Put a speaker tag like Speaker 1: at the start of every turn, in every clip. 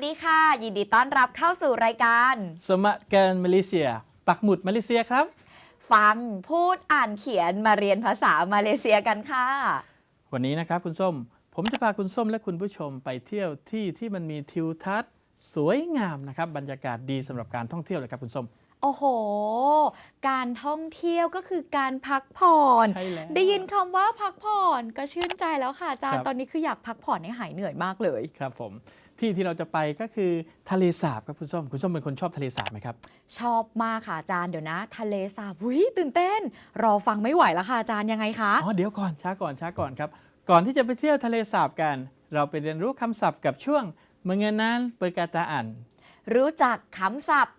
Speaker 1: สวัสดีค่ะ ยินดีต้อนรับเข้าสู่รายการ
Speaker 2: สมัครกันมาเลเซีย ปักหมุดมาเลเซียครับ
Speaker 1: ฟังพูดอ่านเขียนมาเรียนภาษามาเลเซียกันค่ะ
Speaker 2: วันนี้นะครับคุณส้ม ผมจะพาคุณส้มและคุณผู้ชมไปเที่ยวที่ที่มันมีทิวทัศน์ สวยงามนะครับ บรรยากาศดีสำหรับการท่องเที่ยวเลยครับคุณส้ม
Speaker 1: โอ้โห การท่องเที่ยวก็คือการพักผ่อน
Speaker 2: ใช่แล้ว
Speaker 1: ได้ยินคำว่าพักผ่อนก็ชื่นใจแล้วค่ะอาจาร
Speaker 2: ค
Speaker 1: ย์
Speaker 2: รับ
Speaker 1: ตอนนี้คืออยากพักผ่อนให้หายเหนื่อยมากเลย
Speaker 2: ครับผม ที่ที่เราจะไปก็คือทะเลสาบครับคุณส้ม คุณส้มเป็นคนชอบทะเลสาบไหมครับ
Speaker 1: ชอบมากค่ะอาจารย์เดี๋ยวนะ ทะเลสาบวิตื่นเต้น รอฟังไม่ไหวแล้วค่ะอาจารย์ยังไงคะ
Speaker 2: อ๋อเดี๋ยวก่อนช้าก่อนช้าก่อนครับ ก่อนที่จะไปเที่ยวทะเลสาบกัน เราไปเรียนรู้คำศัพท์กับช่วงเมืองนั้นเปิดกาตาอ่าน
Speaker 1: รู้จักคำศัพท์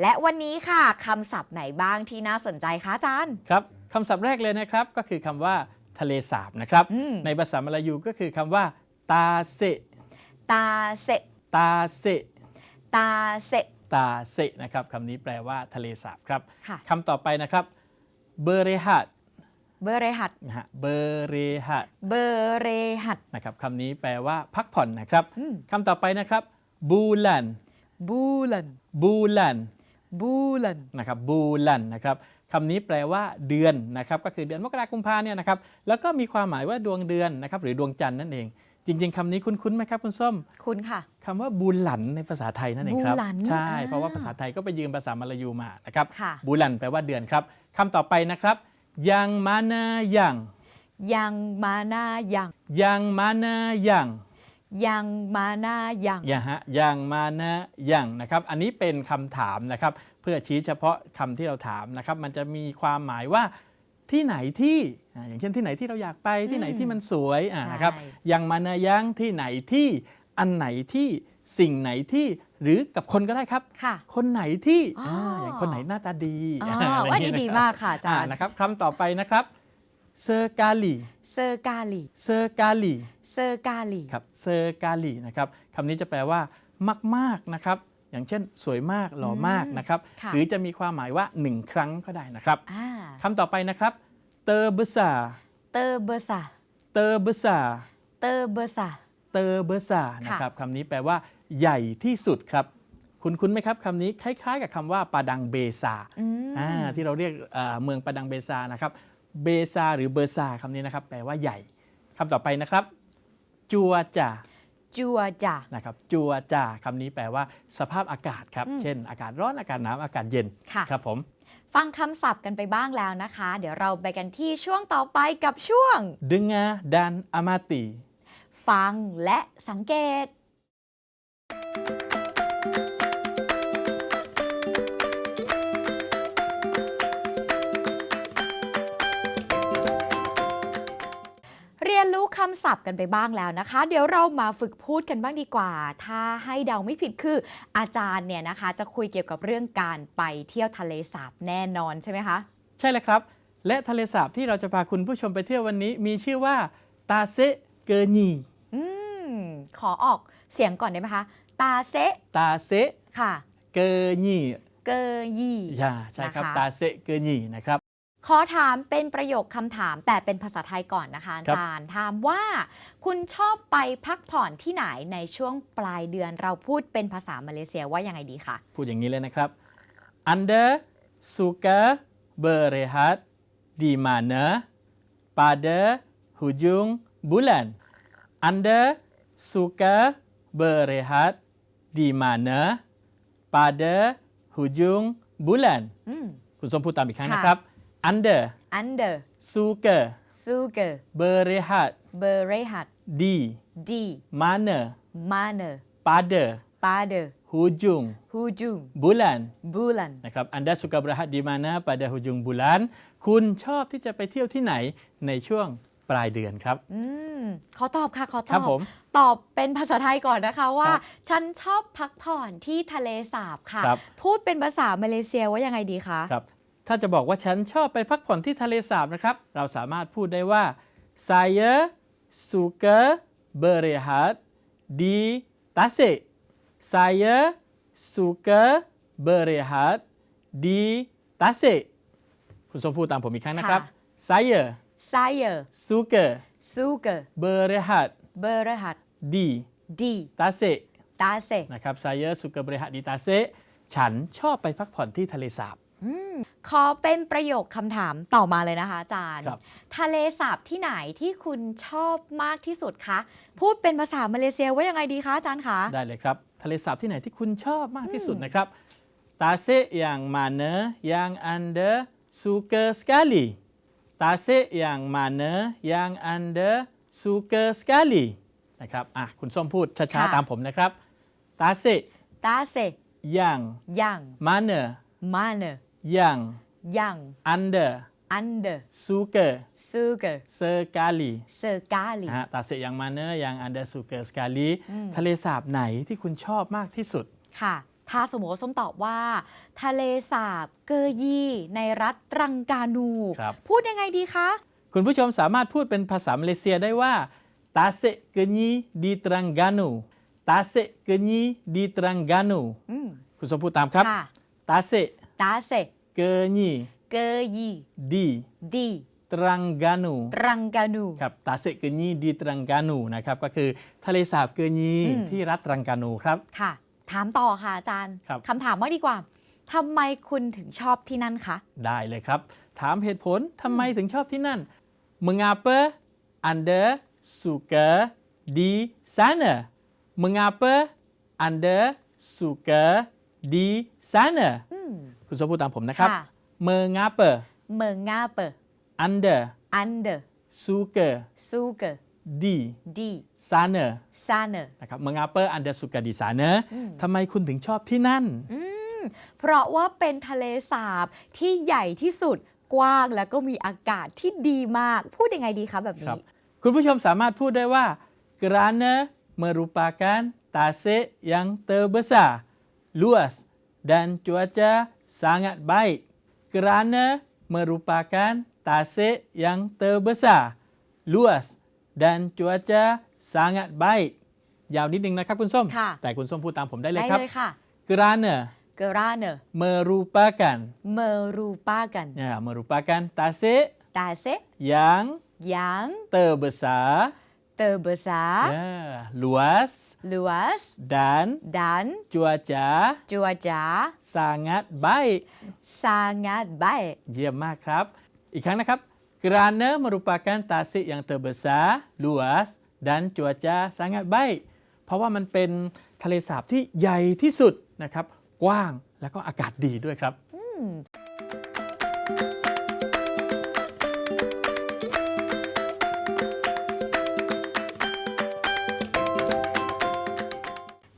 Speaker 1: และวันนี้ค่ะคำศัพท์ไหนบ้างที่น่าสนใจคะอาจารย์
Speaker 2: ครับคำศัพท์แรกเลยนะครับก็คือคำว่าทะเลสาบนะครับ
Speaker 1: อืม
Speaker 2: ในภาษามลายูก็คือคำว่า ตาเซ
Speaker 1: ตาเซ
Speaker 2: ตาเซ
Speaker 1: ตาเซ
Speaker 2: ตาเซนะครับคำนี้แปลว่าทะเลสาบครับ
Speaker 1: ค่ะ
Speaker 2: คำต่อไปนะครับเบเรฮัด
Speaker 1: เบเรหัด
Speaker 2: นะฮะเบเรฮัด
Speaker 1: เบเรหัด
Speaker 2: นะครับคำนี้แปลว่าพักผ่อนนะครับ
Speaker 1: อืม
Speaker 2: คำต่อไปนะครับบูลัน
Speaker 1: บูลัน
Speaker 2: บูลัน
Speaker 1: บูลัน
Speaker 2: นะครับบูลันนะครับคำนี้แปลว่าเดือนนะครับก็คือเดือนมกราคมกุมภาเนี่ยนะครับแล้วก็มีความหมายว่าดวงเดือนนะครับหรือดวงจันทร์นั่นเอง จริง ๆคำนี้คุ้นๆไหมครับคุณส้ม
Speaker 1: คุณค่ะ
Speaker 2: คำว่าบูหลันในภาษาไทยนั่นเองครับ
Speaker 1: บูหลัน
Speaker 2: ใช่
Speaker 1: อ่า
Speaker 2: เพราะว่าภาษาไทยก็ไปยืมภาษามลายูมานะครับ
Speaker 1: ค่ะ
Speaker 2: บูหลันแปลว่าเดือนครับคำต่อไปนะครับยังมานายัง
Speaker 1: ยังมานายัง
Speaker 2: ยังมานายัง
Speaker 1: ยังมานายัง
Speaker 2: อย่าฮะยังมานายังนะครับ อันนี้เป็นคำถามนะครับ เพื่อชี้เฉพาะคำที่เราถามนะครับ มันจะมีความหมายว่าที่ไหนที่อ่าอย่างเช่นที่ไหนที่เราอยากไปที่ไหนที่มันสวยอ่านะครับ
Speaker 1: ใช่
Speaker 2: ยังมานายังที่ไหนที่อันไหนที่สิ่งไหนที่หรือกับคนก็ได้ครับ
Speaker 1: ค่ะ
Speaker 2: คนไหนที่
Speaker 1: อ๋ออ่า
Speaker 2: อย่างคนไหนหน้าตาดี
Speaker 1: อ๋อ
Speaker 2: อะไร
Speaker 1: ว่า
Speaker 2: อย่ง
Speaker 1: ดี
Speaker 2: งี้
Speaker 1: ดี
Speaker 2: นะ
Speaker 1: มากค่ะอาจารย์
Speaker 2: นะครับคำต่อไปนะครับ เซอร์กาลี
Speaker 1: เซอร์กาลี
Speaker 2: เซอร์กาลี
Speaker 1: เซอร์กาลี
Speaker 2: ครับเซอร์กาลีนะครับคำนี้จะแปลว่ามากๆนะครับ อย่างเช่น สวยมากหล่อมากนะครับ
Speaker 1: ค่ะ
Speaker 2: หรือจะมีความหมายว่าหนึ่งครั้งก็ได้นะครับ
Speaker 1: อ่า
Speaker 2: คำต่อไปนะครับ เตอร์เบซา
Speaker 1: เตอร์เบอร์ซา
Speaker 2: เตอร์เบซา
Speaker 1: เตอร์เบอร์ซา
Speaker 2: เตอร์เบซานะครับคำนี้แปลว่าใหญ่ที่สุดครับคุณคุ้นไหมครับคำนี้คล้ายๆ กับคำว่าปาดังเบซา
Speaker 1: อืม
Speaker 2: อ่าที่เราเรียกเอ่อเมืองปาดังเบซานะครับ เบซาหรือเบอร์ซาคำนี้นะครับ แปลว่าใหญ่คำต่อไปนะครับ จัวจ่า
Speaker 1: จัวจ่า
Speaker 2: นะครับจัวจ่าคำนี้แปลว่า สภาพอากาศครับ
Speaker 1: อืม
Speaker 2: เช่น อากาศร้อนอากาศหนาวอากาศเย็น
Speaker 1: ค่ะ
Speaker 2: ครับผม
Speaker 1: ฟังคำศัพท์กันไปบ้างแล้วนะคะ เดี๋ยวเราไปกันที่ช่วงต่อไปกับช่วง
Speaker 2: dengar dan amati
Speaker 1: ฟังและสังเกต ศัพท์กันไปบ้างแล้วนะคะ เดี๋ยวเรามาฝึกพูดกันบ้างดีกว่า ถ้าให้เดาไม่ผิดคืออาจารย์เนี่ยนะคะ จะคุยเกี่ยวกับเรื่องการไปเที่ยวทะเลสาบแน่นอนใช่ไหมคะ
Speaker 2: ใช่เลยครับ และทะเลสาบที่เราจะพาคุณผู้ชมไปเที่ยววันนี้ มีชื่อว่าตาเซเกญี
Speaker 1: อืมขอออกเสียงก่อนได้ไหมคะ ตาเซะ
Speaker 2: ตาเซ
Speaker 1: ค่ะ
Speaker 2: เกญี
Speaker 1: เกยยี่
Speaker 2: ใช่ใช่ครับ
Speaker 1: นะคะ
Speaker 2: ตาเซเกญีนะครับ
Speaker 1: ขอถามเป็นประโยคคำถามแต่เป็นภาษาไทยก่อนนะคะอา
Speaker 2: ครับ
Speaker 1: จารย์ถามว่า คุณชอบไปพักผ่อนที่ไหนในช่วงปลายเดือนเราพูดเป็นภาษามาเลเซียว่ายังไงดีคะ
Speaker 2: พูดอย่างนี้เลยนะครับ Anda suka berehat di mana pada hujung bulan Anda suka berehat di mana pada hujung bulan
Speaker 1: อืม
Speaker 2: คุณส้มพูดตามอีกครั้ง
Speaker 1: ค่ะ
Speaker 2: นะครับ Anda
Speaker 1: under
Speaker 2: suka
Speaker 1: sugar
Speaker 2: berehat
Speaker 1: berehat
Speaker 2: di
Speaker 1: di
Speaker 2: mana
Speaker 1: mana
Speaker 2: pada
Speaker 1: pada
Speaker 2: hujung
Speaker 1: hujung
Speaker 2: bulan
Speaker 1: bulan
Speaker 2: นะครับ Anda suka berehat di mana pada hujung bulan คุณชอบที่จะไปเที่ยวที่ไหนในช่วงปลายเดือนครับ
Speaker 1: อืม ขอตอบค่ะ ขอต
Speaker 2: ครั
Speaker 1: อ
Speaker 2: บบผม
Speaker 1: ตอบเป็นภาษาไทยก่อนนะคะว่า
Speaker 2: ครับ
Speaker 1: ฉันชอบพักผ่อนที่ทะเลสาบค่ะ
Speaker 2: ครับ
Speaker 1: พูดเป็นภาษามาเลเซียว่ายังไงดีคะ
Speaker 2: ครับ ถ้าจะบอกว่าฉันชอบไปพักผ่อนที่ทะเลสาบนะครับ เราสามารถพูดได้ว่า saya suka berehat di Tasik saya suka berehat di Tasik คุณส้มพูดตามผมอีกครั้งนะครับ saya
Speaker 1: saya
Speaker 2: suka
Speaker 1: sugar
Speaker 2: berehat
Speaker 1: berehat
Speaker 2: di
Speaker 1: di
Speaker 2: Tasik
Speaker 1: tase
Speaker 2: นะครับ saya suka berehat di Tasik ฉันชอบไปพักผ่อนที่ทะเลสาบ
Speaker 1: ขอเป็นประโยคคำถามต่อมาเลยนะคะอาจารย์
Speaker 2: ครับ
Speaker 1: ทะเลสาบที่ไหนที่คุณชอบมากที่สุดคะ พูดเป็นภาษามาเลเซียว่ายังไงดีคะอาจารย์คะ
Speaker 2: ได้เลยครับ ทะเลสาบที่ไหนที่คุณชอบมากที่สุดนะครับ ตาเซอย่างมาเนยังอันเดอซูเกอร์สกาลีตาเซอย่างมาเนยังอันเดอซูเกอร์สกาลีนะครับ อะ คุณส้มพูดช้า
Speaker 1: ค่ะ
Speaker 2: ๆตามผมนะครับ ตาเซ
Speaker 1: ตาเซ
Speaker 2: อย่าง
Speaker 1: ยัง
Speaker 2: มาเน
Speaker 1: มาเน
Speaker 2: อย่าง
Speaker 1: ยัง
Speaker 2: อันเดอ
Speaker 1: อันเดอ
Speaker 2: ซูเกอร์
Speaker 1: ซูเกอร์
Speaker 2: สกาลี
Speaker 1: เซอร์กาลี
Speaker 2: นะฮะตาเซอย่างมาเนยังอันเดอซูเกอร์สกาลีทะเลสาบไหนที่คุณชอบมากที่สุด
Speaker 1: ค่ะ ถ้าสมมติว่าส้มตอบว่า ทะเลสาบเกอยี่ในรัฐตรังกานู
Speaker 2: ครับ
Speaker 1: พูดยังไงดีคะ
Speaker 2: คุณผู้ชมสามารถพูดเป็นภาษามาเลเซียได้ว่า Tasik Kenyi di Terengganu Tasik Kenyi di Terengganu
Speaker 1: อืม
Speaker 2: คุณสมพูดตามครับ
Speaker 1: ค่ะ
Speaker 2: Tasik
Speaker 1: ตาเซ
Speaker 2: Kenyi
Speaker 1: เกอยี่
Speaker 2: di
Speaker 1: ดี
Speaker 2: Terengganu
Speaker 1: ตรังกานู
Speaker 2: ครับ Tasik Kenyi di Terengganu นะครับก็คือทะเลสาบเกญี
Speaker 1: อืม
Speaker 2: ที่รัฐตรังกานูครับ
Speaker 1: ค่ะ ถามต่อค่ะอาจารย์
Speaker 2: ครับ
Speaker 1: คำถามว่างดีกว่าทำไมคุณถึงชอบที่นั่นคะ
Speaker 2: ได้เลยครับ ถามเหตุผลทำไมถึงชอบที่นั่น Mengapa Anda suka di sana Mengapa Anda suka di sana
Speaker 1: อืม
Speaker 2: คุณสมพูดตามผมนะครับ
Speaker 1: ค่ะ
Speaker 2: Mengapa
Speaker 1: เมืองงาเปอร์
Speaker 2: Anda
Speaker 1: อันเดอร์
Speaker 2: suka
Speaker 1: ซูเกอร์
Speaker 2: di
Speaker 1: ดี
Speaker 2: sana
Speaker 1: ซาเนอร์
Speaker 2: นะครับ Mengapa Anda suka di sana ทำไมคุณถึงชอบที่นั่น
Speaker 1: เพราะว่าเป็นทะเลสาบที่ใหญ่ที่สุดกว้างแล้วก็มีอากาศที่ดีมาก พูดยังไงดีคะแบบ
Speaker 2: ค
Speaker 1: นี้
Speaker 2: รับคุณผู้ชมสามารถพูดได้ว่า kerana merupakan tasik yang terbesar, luas dan cuaca sangat baik. Kerana merupakan tasik yang terbesar, luas dan cuaca sangat baik. ยาวนิดนึงนะครับคุณส้ม
Speaker 1: ค่ะ
Speaker 2: แต่คุณส้มพูดตามผมได้เลย
Speaker 1: ได้
Speaker 2: ครับ
Speaker 1: เลยค่ะ
Speaker 2: kerana
Speaker 1: เกราเนอร์
Speaker 2: merupakan
Speaker 1: เมรูปากัน
Speaker 2: ya merupakan tasik
Speaker 1: ตาเซ
Speaker 2: yang
Speaker 1: ยัง
Speaker 2: terbesar
Speaker 1: เตอร์เบอร์ซา
Speaker 2: Ya, luas
Speaker 1: ลูอัส
Speaker 2: dan
Speaker 1: ดัน
Speaker 2: cuaca
Speaker 1: จัวจา
Speaker 2: sangat baik.
Speaker 1: ซางาดไบ
Speaker 2: เยี่ยมมากครับ อีกครั้งนะครับ kerana merupakan tasik yang terbesar, luas dan cuaca sangat baik เพราะว่ามันเป็นทะเลสาบที่ใหญ่ที่สุดนะครับ กว้างแล้วก็อากาศดีด้วยครับ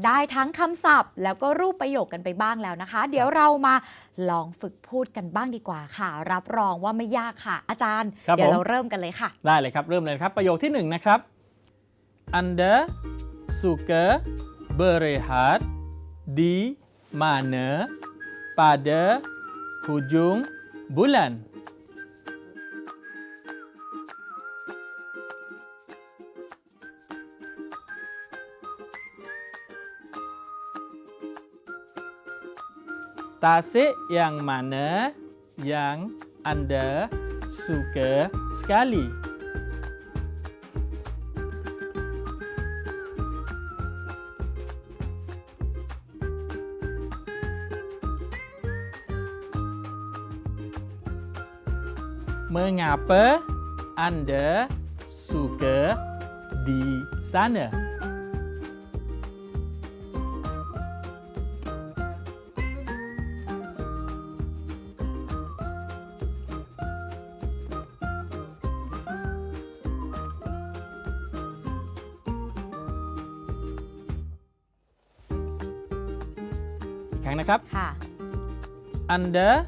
Speaker 1: ได้ทั้งคำศัพท์ แล้วก็รูปประโยคกันไปบ้างแล้วนะคะ เดี๋ยวเรามาลองฝึกพูดกันบ้างดีกว่าค่ะ รับรองว่าไม่ยากค่ะ อาจารย์
Speaker 2: ครับ
Speaker 1: เดี๋ยว
Speaker 2: ผม
Speaker 1: เราเริ่มกันเลยค่ะ
Speaker 2: ได้เลยครับ เริ่มเลยครับ ประโยคที่หนึ่งนะครับ Anda suka berehat di mana pada hujung bulan? Tasik yang mana yang Anda suka sekali? Mengapa Anda suka di sana? ครั้งนะครับ
Speaker 1: ค่ะ
Speaker 2: Anda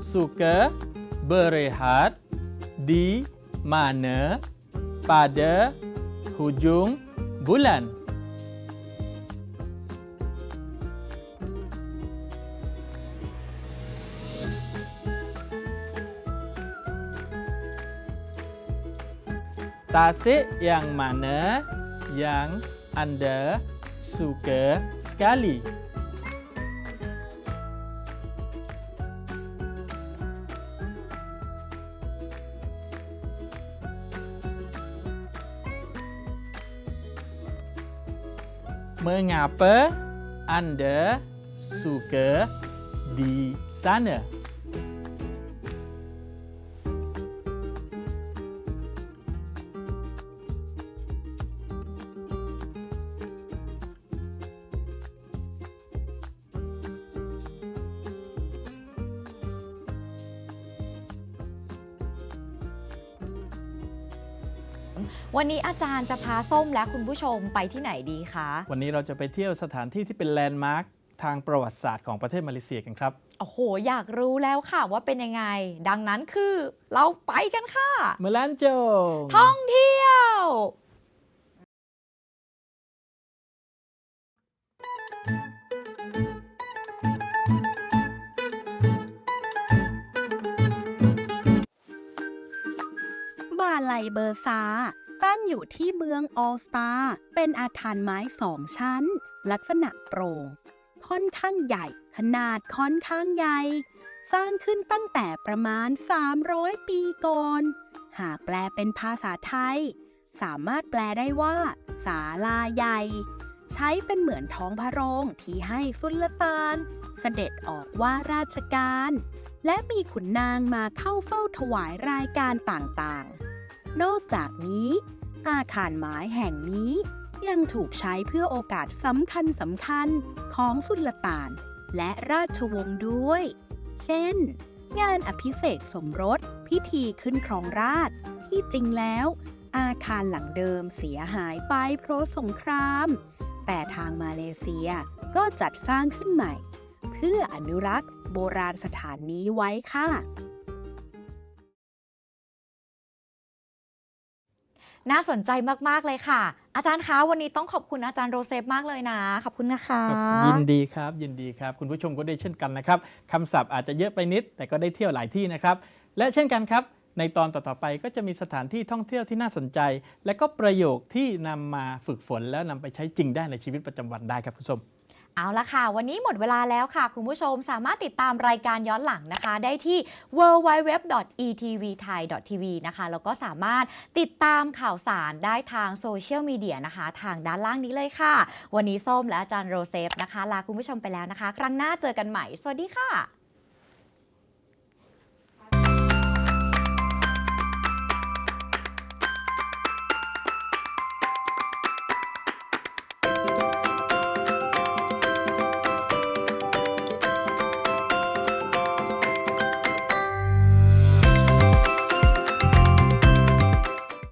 Speaker 2: suka berehat di mana pada hujung bulan? Tasik yang mana yang anda suka sekali? Mengapa anda suka di sana? "
Speaker 1: วันนี้อาจารย์จะพาส้มและคุณผู้ชมไปที่ไหนดีคะ
Speaker 2: วันนี้เราจะไปเที่ยวสถานที่ที่เป็นแลนด์มาร์คทางประวัติศาสตร์ของประเทศมาเลเซียกันครับ
Speaker 1: โอ้โห อยากรู้แล้วค่ะว่าเป็นยังไง ดังนั้นคือเราไปกันค่ะ
Speaker 2: เมลันโจง
Speaker 1: ท่องเที่ยว
Speaker 3: บาลัยเบอร์ซา ตั้งอยู่ที่เมืองออลสตาเป็นอาคารไม้สองชั้น ลักษณะโปร่งค่อนข้างใหญ่ ขนาดค่อนข้างใหญ่ สร้างขึ้นตั้งแต่ประมาณ 300 ปีก่อน หากแปลเป็นภาษาไทย สามารถแปลได้ว่าศาลาใหญ่ ใช้เป็นเหมือนท้องพระโรงที่ให้สุลต่านเสด็จออกว่าราชการ และมีขุนนางมาเข้าเฝ้าถวายรายการต่างๆ นอกจากนี้ อาคารไม้แห่งนี้ ยังถูกใช้เพื่อโอกาสสำคัญสำคัญของสุลต่านและราชวงศ์ด้วย เช่น งานอภิเษกสมรส พิธีขึ้นครองราชที่จริงแล้ว อาคารหลังเดิมเสียหายไปเพราะสงคราม แต่ทางมาเลเซียก็จัดสร้างขึ้นใหม่ เพื่ออนุรักษ์โบราณสถานนี้ไว้ค่ะ
Speaker 1: น่าสนใจมาก ๆ เลยค่ะ อาจารย์คะ วันนี้ต้องขอบคุณอาจารย์โรเซฟมากเลยนะ ขอบคุณนะคะ
Speaker 2: ยินดีครับ ยินดีครับ คุณผู้ชมก็ได้เช่นกันนะครับคำศัพท์อาจจะเยอะไปนิด แต่ก็ได้เที่ยวหลายที่นะครับ และเช่นกันครับ ในตอนต่อ ๆ ไปก็จะมีสถานที่ท่องเที่ยวที่น่าสนใจ และก็ประโยคที่นำมาฝึกฝนแล้วนำไปใช้จริงได้ในชีวิตประจำวันได้ครับคุณผู้ชม
Speaker 1: เอาละค่ะ วันนี้หมดเวลาแล้วค่ะ คุณผู้ชมสามารถติดตามรายการย้อนหลังนะคะ ได้ที่ www.etvthai.tv นะคะ แล้วก็สามารถติดตามข่าวสารได้ทางโซเชียลมีเดียนะคะ ทางด้านล่างนี้เลยค่ะ วันนี้ส้มและอาจารย์โรเซฟนะคะ ลาคุณผู้ชมไปแล้วนะคะ ครั้งหน้าเจอกันใหม่ สวัสดีค่ะ